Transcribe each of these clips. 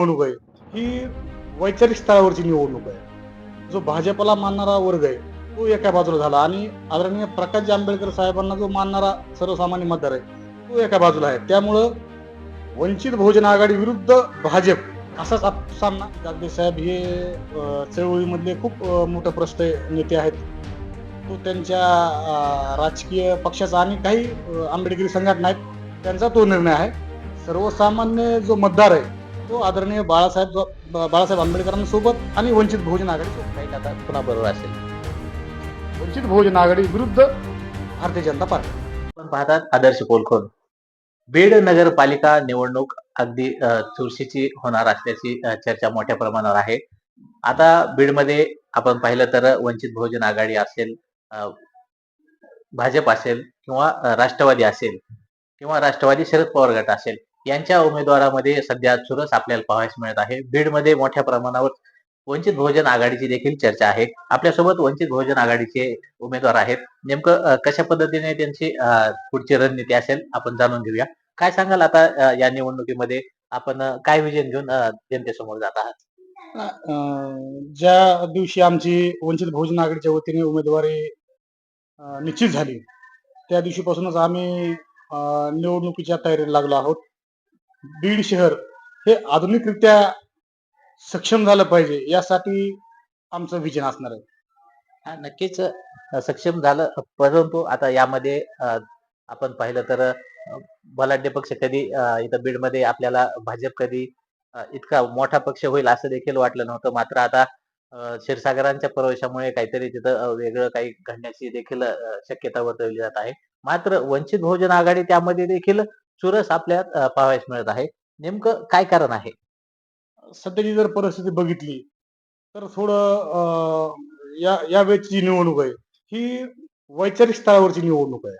निवडणूक आहे. ही वैचारिक स्तरावरची निवडणूक आहे. जो भाजपला मानणारा वर्ग आहे तो एका बाजूला झाला. आणि आदरणीय प्रकाश आंबेडकर साहेबांना जो मानणारा सर्वसामान्य मतदार आहे तो एका बाजूला आहे. त्यामुळं वंचित बहुजन आघाडी विरुद्ध भाजप असाच आप- सामना. गागदे साहेब हे चळवळीमधले खूप मोठं प्रश्न नेते आहेत. तो त्यांच्या राजकीय पक्षाचा आणि काही आंबेडकरी संघटना आहेत त्यांचा तो निर्णय आहे. सर्वसामान्य जो मतदार आहे तो आदरणीय बाळासाहेब बाळासाहेब आंबेडकरांसोबत आणि वंचित बहुजन आघाडी काही आता पुन्हा बरोबर असेल. वंचित बहुजन आघाडी विरुद्ध भारतीय जनता पार्टी. आपण पाहतात आदर्श पोलखोल बीड नगरपालिका निवडणूक अगदी चुरशीची होणार असल्याची चर्चा मोठ्या प्रमाणावर आहे. आता बीडमध्ये आपण पाहिलं तर वंचित बहुजन आघाडी असेल भाजप असेल किंवा राष्ट्रवादी असेल किंवा राष्ट्रवादी शरद पवार गट असेल. यांच्या उमेदवारामध्ये सध्या चुरस आपल्याला पाहायला मिळत आहे. बीडमध्ये मोठ्या प्रमाणावर वंचित बहुजन आघाडीची देखील चर्चा आहे. आपल्यासोबत वंचित बहुजन आघाडीचे उमेदवार आहेत. नेमकं कशा पद्धतीने त्यांची पुढची रणनीती असेल आपण जाणून घेऊया. काय सांगाल आता या निवडणुकीमध्ये? आपण काय विजन घेऊन जनतेसमोर जात आहात? ज्या दिवशी आमची वंचित बहुजन आघाडीच्या वतीने उमेदवारी निश्चित झाली त्या दिवशीपासूनच आम्ही निवडणुकीच्या तयारीला लागलो आहोत. बीड शहर हे आधुनिकरित्या सक्षम झालं पाहिजे यासाठी आमचं विजन असणार आहे. हा, नक्कीच सक्षम झालं. परंतु आता यामध्ये आपण पाहिलं तर बलाढ्य पक्ष कधी इथं बीडमध्ये आपल्याला भाजप कधी इतका मोठा पक्ष होईल असं देखील वाटलं नव्हतं. मात्र आता क्षीरसागरांच्या प्रवेशामुळे काहीतरी तिथं वेगळं काही घडण्याची देखील शक्यता वर्तवली जात आहे. मात्र वंचित बहुजन आघाडी त्यामध्ये देखील चुरस आपल्यात अ, पाहावयास मिळत आहे. नेमकं काय कारण आहे? सध्याची जर परिस्थिती बघितली तर थोडं या या वेळची जी निवडणूक आहे ही वैचारिक स्तरावरची निवडणूक आहे.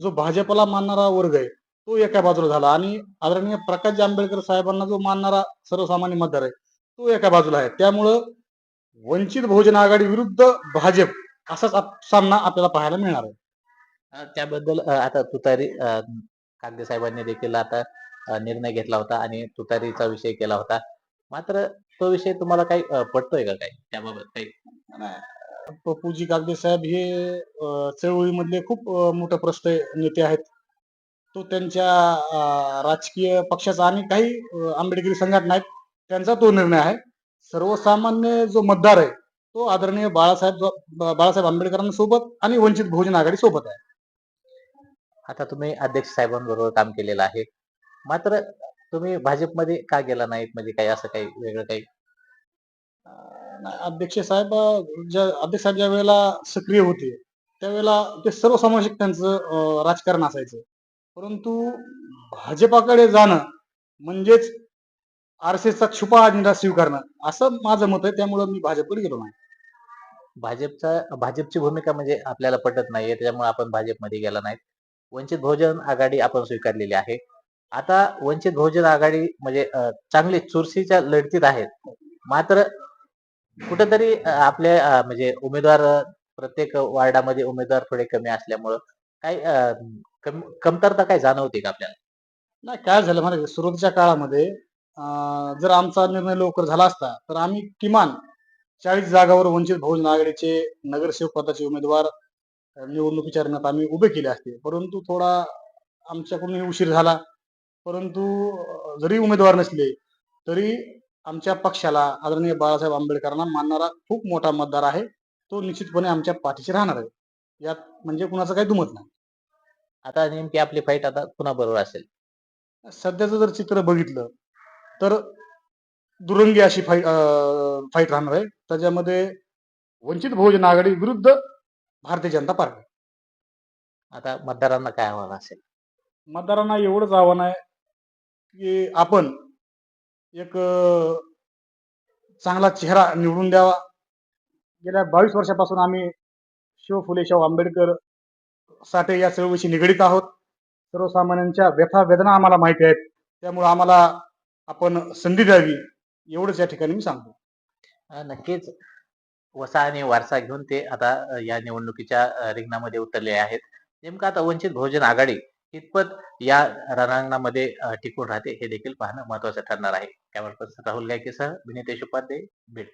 जो भाजपला मानणारा वर्ग आहे तो एका बाजूला झाला आणि आदरणीय प्रकाश आंबेडकर साहेबांना जो मानणारा सर्वसामान्य मतदार आहे तो एका बाजूला आहे. त्यामुळं वंचित बहुजन आघाडी विरुद्ध भाजप असाच सामना आपल्याला पाहायला मिळणार आहे. त्याबद्दल आता तुतारी कागदे साहेबांनी देखील आता निर्णय घेतला होता आणि तुतारीचा विषय केला होता. मात्र तो विषय तुम्हाला काही पडतोय पटतोय का काही? त्याबाबत काही पप्पूजी कागदे साहेब हे चळवळीमधले खूप मोठे मोठं प्रश्न नेते आहेत. तो त्यांच्या राजकीय पक्षाचा आणि काही आंबेडकरी संघटना आहेत त्यांचा तो निर्णय आहे. सर्वसामान्य जो मतदार आहे तो आदरणीय बाळासाहेब बाळासाहेब आंबेडकरांसोबत आणि वंचित बहुजन आघाडी सोबत आहे. आता तुम्ही अध्यक्ष साहेबांबरोबर काम केलेलं आहे. मात्र तुम्ही भाजपमध्ये का गेला नाहीत? म्हणजे काही असं काही वेगळं काही? अध्यक्ष साहेब अं, ज्या अध्यक्ष साहेब ज्या वेळेला सक्रिय होते त्यावेळेला ते सर्वसमावेशक त्यांचं अं, राजकारण असायचं. परंतु भाजपाकडे जाणं म्हणजेच आरएसएसचा छुपा अजेंडा स्वीकारणं असं माझं मत आहे. त्यामुळं मी भाजपकडे गेलो नाही. भाजपचा भाजपची भूमिका म्हणजे आपल्याला पटत नाहीये. त्याच्यामुळे आपण भाजपमध्ये गेला नाहीत. वंचित बहुजन आघाडी आपण स्वीकारलेली आहे. आता वंचित बहुजन आघाडी म्हणजे चांगली चुरशीच्या लढतीत आहेत. मात्र कुठेतरी आपले आपल्या म्हणजे उमेदवार प्रत्येक वार्डामध्ये उमेदवार थोडे कमी असल्यामुळं काही कम- कमतरता काय जाणवते का आपल्याला? नाही काय झालं माहिती सुरुवातीच्या काळामध्ये जर आमचा निर्णय लवकर झाला असता तर आम्ही किमान चाळीस जागावर वंचित बहुजन आघाडीचे नगरसेवक पदाचे उमेदवार निवडणुकीच्या रिंगणात आम्ही उभे केले असते. परंतु थोडा आमच्याकडून उशीर झाला. परंतु जरी उमेदवार नसले तरी आमच्या पक्षाला आदरणीय बाळासाहेब आंबेडकरांना मानणारा खूप मोठा मतदार आहे. तो निश्चितपणे आमच्या पाठीशी राहणार आहे. यात म्हणजे कुणाचं काही दुमत नाही. आता नेमकी आपली फाईट आता पुन्हा बरोबर असेल? सध्याचं जर चित्र बघितलं तर दुरंगी अशी फाईट फाईट राहणार आहे. त्याच्यामध्ये वंचित बहुजन आघाडी विरुद्ध भारतीय जनता पार्टी. आता मतदारांना काय आव्हान असेल? मतदारांना एवढंच आव्हान आहे की आपण एक चांगला चेहरा निवडून द्यावा. गेल्या बावीस वर्षापासून आम्ही शिव फुले शाहू आंबेडकर साठे या चळवळीशी निगडीत आहोत. सर्वसामान्यांच्या व्यथा वेदना आम्हाला माहिती आहेत. त्यामुळे आम्हाला आपण संधी द्यावी एवढंच या ठिकाणी मी सांगतो. नक्कीच. वसा आणि वारसा घेऊन ते आता या निवडणुकीच्या रिंगणामध्ये उतरले आहेत नेमकं आता वंचित बहुजन आघाडी कितपत या रणांगणामध्ये टिकून राहते हे देखील पाहणं महत्वाचं ठरणार आहे. कॅमेरा पर्सन राहुल गायकेसह विनितेश उपाध्ये बीड.